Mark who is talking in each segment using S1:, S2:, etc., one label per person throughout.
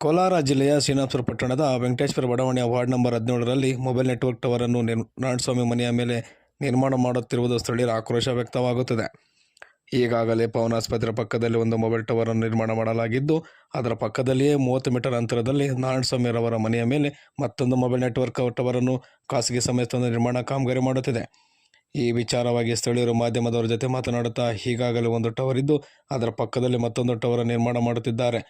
S1: ಕೋಲಾರ ಜಿಲ್ಲೆಯ ಶ್ರೀನಾಥ್ಪುರ ಪಟ್ಟಣದ ವೆಂಕಟೇಶ್ವರ ಬಡಾವಣೆಯ ವಾರ್ಡ್ ನಂಬರ್ ಹದಿನೇಳರಲ್ಲಿ ಮೊಬೈಲ್ ನೆಟ್ವರ್ಕ್ ಟವರ್ ಅನ್ನು ನಿರ್ ನಾರಾಯಣಸ್ವಾಮಿ ಮನೆಯ ಮೇಲೆ ನಿರ್ಮಾಣ ಮಾಡುತ್ತಿರುವುದು ಸ್ಥಳೀಯರ ಆಕ್ರೋಶ ವ್ಯಕ್ತವಾಗುತ್ತದೆ. ಈಗಾಗಲೇ ಪವನ್ ಆಸ್ಪತ್ರೆ ಪಕ್ಕದಲ್ಲಿ ಒಂದು ಮೊಬೈಲ್ ಟವರ್ ಅನ್ನು ನಿರ್ಮಾಣ ಮಾಡಲಾಗಿದ್ದು, ಅದರ ಪಕ್ಕದಲ್ಲಿಯೇ ಮೂವತ್ತು ಮೀಟರ್ ಅಂತರದಲ್ಲಿ ನಾರಾಯಣಸ್ವಾಮಿರವರ ಮನೆಯ ಮೇಲೆ ಮತ್ತೊಂದು ಮೊಬೈಲ್ ನೆಟ್ವರ್ಕ್ ಟವರ್ ಅನ್ನು ಖಾಸಗಿ ಸಂಸ್ಥೆಯೊಂದು ನಿರ್ಮಾಣ ಕಾಮಗಾರಿ ಮಾಡುತ್ತಿದೆ. ಈ ವಿಚಾರವಾಗಿ ಸ್ಥಳೀಯರು ಮಾಧ್ಯಮದವರ ಜೊತೆ ಮಾತನಾಡುತ್ತಾ ಈಗಾಗಲೇ ಒಂದು ಟವರ್ ಇದ್ದು, ಅದರ ಪಕ್ಕದಲ್ಲಿ ಮತ್ತೊಂದು ಟವರ್ ನಿರ್ಮಾಣ ಮಾಡುತ್ತಿದ್ದಾರೆ.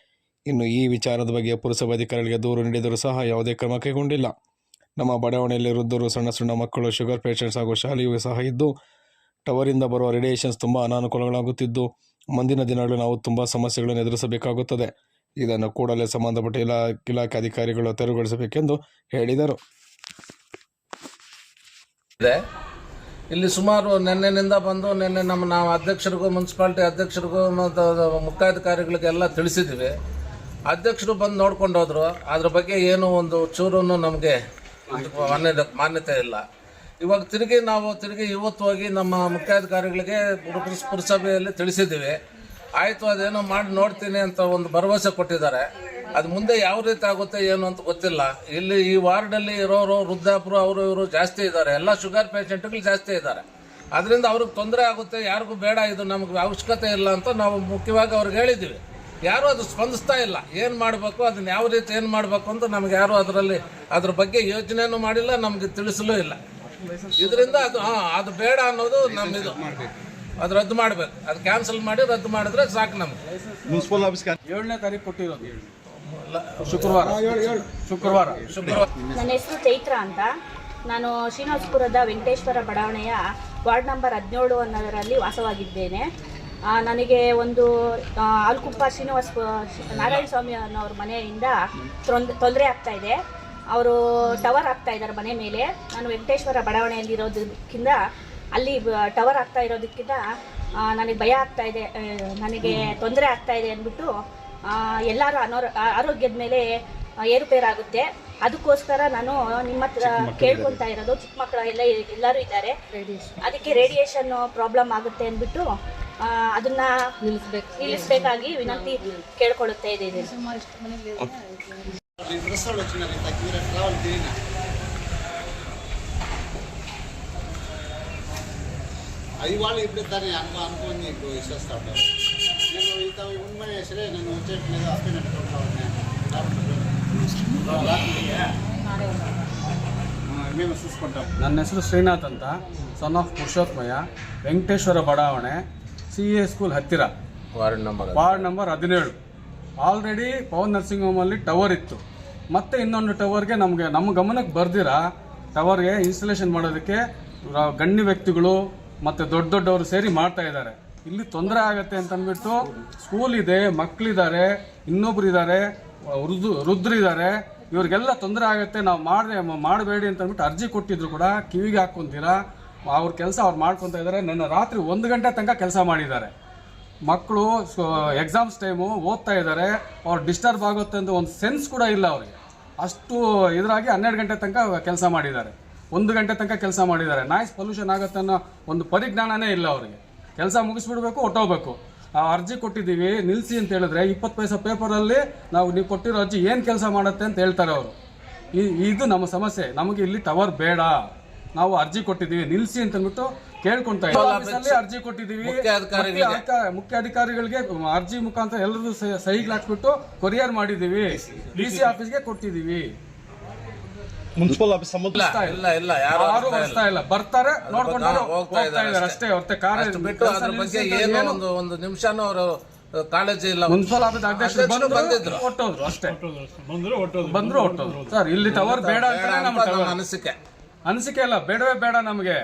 S1: ಇನ್ನು ಈ ವಿಚಾರದ ಬಗ್ಗೆ ಪುರಸಭಾಧಿಕಾರಿಗಳಿಗೆ ದೂರು ನೀಡಿದರೂ ಸಹ ಯಾವುದೇ ಕ್ರಮ ಕೈಗೊಂಡಿಲ್ಲ. ನಮ್ಮ ಬಡಾವಣೆಯಲ್ಲಿ ವೃದ್ಧರು ಸಣ್ಣ ಸಣ್ಣ ಮಕ್ಕಳು, ಶುಗರ್ ಪೇಷಂಟ್ಸ್ ಹಾಗೂ ಶಾಲೆಯೂ ಸಹ ಇದ್ದು, ಟವರಿಂದ ಬರುವ ರೇಡಿಯೇಷನ್ಸ್ ತುಂಬ ಅನಾನುಕೂಲಗಳಾಗುತ್ತಿದ್ದು, ಮುಂದಿನ ದಿನಗಳು ನಾವು ತುಂಬ ಸಮಸ್ಯೆಗಳನ್ನು ಎದುರಿಸಬೇಕಾಗುತ್ತದೆ. ಇದನ್ನು ಕೂಡಲೇ ಸಂಬಂಧಪಟ್ಟ ಇಲಾ, ಇಲಾಖೆ ಅಧಿಕಾರಿಗಳು ತೆರವುಗೊಳಿಸಬೇಕೆಂದು ಹೇಳಿದರು.
S2: ಇಲ್ಲಿ ಸುಮಾರು ನಿನ್ನೆನಿಂದ ಬಂದು ನಿನ್ನೆ ನಮ್ಮ ನಾವು ಅಧ್ಯಕ್ಷರಿಗೂ, ಮುನ್ಸಿಪಾಲ್ಟಿ ಅಧ್ಯಕ್ಷರಿಗೂ ಮತ್ತು ಮುಖ್ಯಾಧಿಕಾರಿಗಳಿಗೆಲ್ಲ ತಿಳಿಸಿದ್ವಿ ಅಧ್ಯಕ್ಷರು ಬಂದು ನೋಡ್ಕೊಂಡು ಹೋದ್ರು. ಅದ್ರ ಬಗ್ಗೆ ಏನು ಒಂದು ಚೂರು ನಮಗೆ ಮಾನ್ಯತೆ ಮಾನ್ಯತೆ ಇಲ್ಲ. ಇವಾಗ ತಿರುಗಿ ನಾವು ತಿರುಗಿ ಇವತ್ತು ಹೋಗಿ ನಮ್ಮ ಮುಖ್ಯಾಧಿಕಾರಿಗಳಿಗೆ ಪುರ- ಪುರಸಭೆಯಲ್ಲಿ ತಿಳಿಸಿದ್ದೀವಿ. ಆಯಿತು, ಅದೇನೋ ಮಾಡಿ ನೋಡ್ತೀನಿ ಅಂತ ಒಂದು ಭರವಸೆ ಕೊಟ್ಟಿದ್ದಾರೆ. ಅದು ಮುಂದೆ ಯಾವ ರೀತಿ ಆಗುತ್ತೆ, ಏನು ಅಂತ ಗೊತ್ತಿಲ್ಲ. ಇಲ್ಲಿ ಈ ವಾರ್ಡಲ್ಲಿ ಇರೋರು, ವೃದ್ಧಾಪುರ, ಅವರು ಇವರು ಜಾಸ್ತಿ ಇದ್ದಾರೆ. ಎಲ್ಲ ಶುಗರ್ ಪೇಷಂಟ್ಗಳು ಜಾಸ್ತಿ ಇದ್ದಾರೆ. ಅದರಿಂದ ಅವ್ರಿಗೆ ತೊಂದರೆ ಆಗುತ್ತೆ, ಯಾರಿಗೂ ಬೇಡ, ಇದು ನಮಗೆ ಅವಶ್ಯಕತೆ ಇಲ್ಲ ಅಂತ ನಾವು ಮುಖ್ಯವಾಗಿ ಅವ್ರಿಗೆ ಹೇಳಿದ್ದೀವಿ. ಯಾರೂ ಅದು ಸ್ಪಂದಿಸ್ತಾ ಇಲ್ಲ. ಏನು ಮಾಡಬೇಕು ಅದನ್ನ ಯಾವ ರೀತಿ ಏನು ಮಾಡಬೇಕು ಅಂತ ನಮ್ಗೆ ಯಾರು ಅದರಲ್ಲಿ ಅದ್ರ ಬಗ್ಗೆ ಯೋಚನೆನೂ ಮಾಡಿಲ್ಲ ನಮಗೆ ತಿಳಿಸಲೂ ಇಲ್ಲ. ಇದರಿಂದ ಅದು ಹಾಂ ಅದು ಬೇಡ ಅನ್ನೋದು ನಮ್ದು ಅದು ರದ್ದು ಮಾಡಬೇಕು. ಅದು ಕ್ಯಾನ್ಸಲ್ ಮಾಡಿ ರದ್ದು ಮಾಡಿದ್ರೆ ಸಾಕು ನಮ್ಗೆ.
S3: ಮುನ್ಸಿಪಲ್ ಆಫೀಸ್
S4: ಏಳನೇ ತಾರೀಕು ಕೊಟ್ಟಿರೋದು. ಶುಕ್ರವಾರ. ಶುಕ್ರವಾರ.
S2: ಶುಕ್ರವಾರ.
S5: ನನ್ನ ಹೆಸರು ಚೈತ್ರ ಅಂತ. ನಾನು ಶ್ರೀನಿವಾಸಪುರದ ವೆಂಕಟೇಶ್ವರ ಬಡಾವಣೆಯ ವಾರ್ಡ್ ನಂಬರ್ ಹದಿನೇಳು ಅನ್ನೋದರಲ್ಲಿ ವಾಸವಾಗಿದ್ದೇನೆ. ನನಗೆ ಒಂದು ಆ, ಆಲ್ಕುಪ್ಪ ಶ್ರೀನಿವಾಸ ನಾರಾಯಣ ಸ್ವಾಮಿ ಅನ್ನೋರ ಮನೆಯಿಂದ ತೊಂದರೆ ಆಗ್ತಾ ಇದೆ. ಅವರು ಟವರ್ ಆಗ್ತಾ ಇದ್ದಾರೆ ಮನೆ ಮೇಲೆ. ನಾನು ವೆಂಕಟೇಶ್ವರ ಬಡಾವಣೆಯಲ್ಲಿ ಇರೋದಕ್ಕಿಂತ ಅಲ್ಲಿ ಬ- ಟವರ್ ಆಗ್ತಾ ಇರೋದಕ್ಕಿಂತ ನನಗೆ ಭಯ ಆಗ್ತಾ ಇದೆ. ನನಗೆ ತೊಂದರೆ ಆಗ್ತಾ ಇದೆ ಅಂದ್ಬಿಟ್ಟು ಎಲ್ಲರೂ ಅನೋ ಆರೋಗ್ಯದ ಮೇಲೆ ಏರುಪೇರಾಗುತ್ತೆ. ಅದಕ್ಕೋಸ್ಕರ ನಾನು ನಿಮ್ಮ ಹತ್ರ ಕೇಳ್ಕೊತಾ ಇರೋದು. ಚಿಕ್ಕ ಮಕ್ಕಳು ಎಲ್ಲ ಎಲ್ಲರೂ ಇದ್ದಾರೆ. ಅದಕ್ಕೆ ರೇಡಿಯೇಷನ್ ಪ್ರಾಬ್ಲಮ್ ಆಗುತ್ತೆ ಅಂದ್ಬಿಟ್ಟು ಆ, ಅದನ್ನ ನಿಲ್ಲಿಸ್ಬೇಕಾಗಿ ವಿನಂತಿ ಕೇಳ್ಕೊಳ್ಳುತ್ತಾ ಇದ್ದೀನಿ
S3: అది వాళ్ళు ఇప్పుడు దాన్ని అనుకో అనుకోని నీకు విశ్వస్తాడు నేను ఇంత ఉన్మని సరే నేను వచ్చేటి మీద మేము చూసుకుంటాం
S4: ನನ್ನ ಹೆಸರು ಶ್ರೀನಾಥ್ ಅಂತ ಸನ್ ಆಫ್ ಪುರುಷೋತ್ಮಯ್ಯ ವೆಂಕಟೇಶ್ವರ ಬಡಾವಣೆ ಸಿ ಎ ಸ್ಕೂಲ್ ಹತ್ತಿರ.
S2: ವಾರ್ಡ್ ನಂಬರ್
S4: ವಾರ್ಡ್ ನಂಬರ್ ಹದಿನೇಳು. ಆಲ್ರೆಡಿ ಪವನ್ ನರ್ಸಿಂಗ್ ಹೋಮಲ್ಲಿ ಟವರ್ ಇತ್ತು. ಮತ್ತೆ ಇನ್ನೊಂದು ಟವರ್ಗೆ ನಮಗೆ ನಮ್ಮ ಗಮನಕ್ಕೆ ಬರ್ದಿರ ಟವರ್ಗೆ ಇನ್ಸ್ಟಾಲೇಷನ್ ಮಾಡೋದಕ್ಕೆ ಗಣ್ಯ ವ್ಯಕ್ತಿಗಳು ಮತ್ತು ದೊಡ್ಡ ದೊಡ್ಡವರು ಸೇರಿ ಮಾಡ್ತಾ ಇದ್ದಾರೆ. ಇಲ್ಲಿ ತೊಂದರೆ ಆಗತ್ತೆ ಅಂತ ಅಂದ್ಬಿಟ್ಟು ಸ್ಕೂಲ್ ಇದೆ ಮಕ್ಕಳಿದ್ದಾರೆ ಇನ್ನೊಬ್ರು ಇದ್ದಾರೆ ವೃದ್ಧ ವೃದ್ಧರಿದ್ದಾರೆ ಇವ್ರಿಗೆಲ್ಲ ತೊಂದರೆ ಆಗುತ್ತೆ ನಾವು ಮಾಡದೆ ಮಾಡಬೇಡಿ ಅಂತ ಅಂದ್ಬಿಟ್ಟು ಅರ್ಜಿ ಕೊಟ್ಟಿದ್ರು ಕೂಡ ಕಿವಿಗೆ ಹಾಕ್ಕೊಂತೀರಾ? ಅವ್ರ ಕೆಲಸ ಅವ್ರು ಮಾಡ್ಕೊತಾ ಇದ್ದಾರೆ ನನ್ನ ರಾತ್ರಿ ಒಂದು ಗಂಟೆ ತನಕ ಕೆಲಸ ಮಾಡಿದ್ದಾರೆ. ಮಕ್ಕಳು ಎಕ್ಸಾಮ್ಸ್ ಟೈಮು ಓದ್ತಾ ಇದ್ದಾರೆ ಅವ್ರು ಡಿಸ್ಟರ್ಬ್ ಆಗುತ್ತೆ ಅಂತ ಒಂದು ಸೆನ್ಸ್ ಕೂಡ ಇಲ್ಲ ಅವರಿಗೆ. ಅಷ್ಟು ಇದರಾಗಿ ಹನ್ನೆರಡು ಗಂಟೆ ತನಕ ಕೆಲಸ ಮಾಡಿದ್ದಾರೆ. ಒಂದು ಗಂಟೆ ತನಕ ಕೆಲಸ ಮಾಡಿದ್ದಾರೆ. ನಾಯ್ಸ್ ಪೊಲ್ಯೂಷನ್ ಆಗುತ್ತೆ ಅನ್ನೋ ಒಂದು ಪರಿಜ್ಞಾನನೇ ಇಲ್ಲ ಅವರಿಗೆ. ಕೆಲಸ ಮುಗಿಸ್ಬಿಡ್ಬೇಕು ಹೊಟ್ಟೋಗ್ಬೇಕು ಆ ಅರ್ಜಿ ಕೊಟ್ಟಿದ್ದೀವಿ ನಿಲ್ಲಿಸಿ ಅಂತ ಹೇಳಿದ್ರೆ ಇಪ್ಪತ್ತು ಪೈಸ ಪೇಪರಲ್ಲಿ ನಾವು ನೀವು ಕೊಟ್ಟಿರೋ ಅರ್ಜಿ ಏನು ಕೆಲಸ ಮಾಡುತ್ತೆ ಅಂತ ಹೇಳ್ತಾರೆ ಅವರು. ಇದು ನಮ್ಮ ಸಮಸ್ಯೆ. ನಮಗೆ ಇಲ್ಲಿ ಟವರ್ ಬೇಡ. ನಾವು ಅರ್ಜಿ ಕೊಟ್ಟಿದ್ದೀವಿ. ನಿಲ್ಸಿ ಅಂತ ಅಂದ್ಬಿಟ್ಟು ಕೇಳ್ಕೊಂತ ಅರ್ಜಿ ಕೊಟ್ಟಿದ್ದೀವಿ.
S2: ಮುಖ್ಯ ಅಧಿಕಾರಿಗಳಿಗೆ.
S4: ಮುಖ್ಯ ಅಧಿಕಾರಿಗಳಿಗೆ ಅರ್ಜಿ ಮುಖಾಂತರ ಎಲ್ಲರೂ ಸಹಿಗಳು ಹಾಕ್ಬಿಟ್ಟು ಕೊರಿಯರ್ ಮಾಡಿದ್ದೀವಿ. ಡಿ ಸಿ ಆಫೀಸ್ಗೆ ಕೊಟ್ಟಿದ್ದೀವಿ
S3: ಮುನ್ಸಿಪಲ್ ಆಫೀಸ್
S2: ಇಲ್ಲ ಇಲ್ಲ ಯಾರು
S4: ಬರ್ತಾ ಇಲ್ಲ. ಬರ್ತಾರೆ ನೋಡ್ಕೊಂಡು ಹೋಗ್ತಾ ಇದ್ದಾರೆ ಅಷ್ಟೇ. ಹೊರತೆ ಕಾರ್ಯ
S2: ಅಷ್ಟು ಬಿಟ್ಟು ಅದ್ರ ಬಗ್ಗೆ ಏನು ಒಂದು ಒಂದು ನಿಮಿಷನೂ ಅವರು ಕಾಳಜಿ ಇಲ್ಲ.
S4: ಮುನ್ಸಿಪಲ್ ಆಫೀಸ್ ಅಧ್ಯಕ್ಷರು
S2: ಬಂದಿದ್ರು.
S4: ಹೊಟ್ಟೋದ್ರು ಅಷ್ಟೇ. ಬಂದ್ರು ಹೊಟ್ಟೋದ್ರು ಸರ್ ಇಲ್ಲಿ ಟವರ್ ಬೇಡ
S2: ಬೇಡ
S4: ಅಂತಾನೆ ನಮ್ಮ
S2: ಅಂತ ನಮ್ಮ ಅನಿಸಿಕೆ.
S4: ಅನಿಸಿಕೆ ಅಲ್ಲ, ಬೇಡವೇ ಬೇಡ ನಮಗೆ.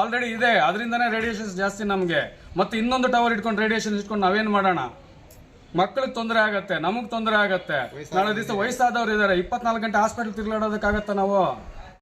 S4: ಆಲ್ರೆಡಿ ಇದೆ, ಅದರಿಂದನೇ ರೇಡಿಯೇಷನ್ಸ್ ಜಾಸ್ತಿ ನಮಗೆ. ಮತ್ತೆ ಇನ್ನೊಂದು ಟವರ್ ಇಟ್ಕೊಂಡು ರೇಡಿಯೇಷನ್ ಇಟ್ಕೊಂಡು ನಾವೇನು ಮಾಡೋಣ? ಮಕ್ಕಳಿಗೆ ತೊಂದರೆ ಆಗತ್ತೆ, ನಮಗೆ ತೊಂದರೆ ಆಗತ್ತೆ. ನಾಳೆ ದಿವಸ ವಯಸ್ಸಾದವ್ರು ಇದ್ದಾರೆ ಇಪ್ಪತ್ನಾಲ್ಕು ಗಂಟೆ ಹಾಸ್ಪಿಟಲ್ ತಿರ್ಗಾಡೋದಕ್ಕಾಗತ್ತೆ ನಾವು?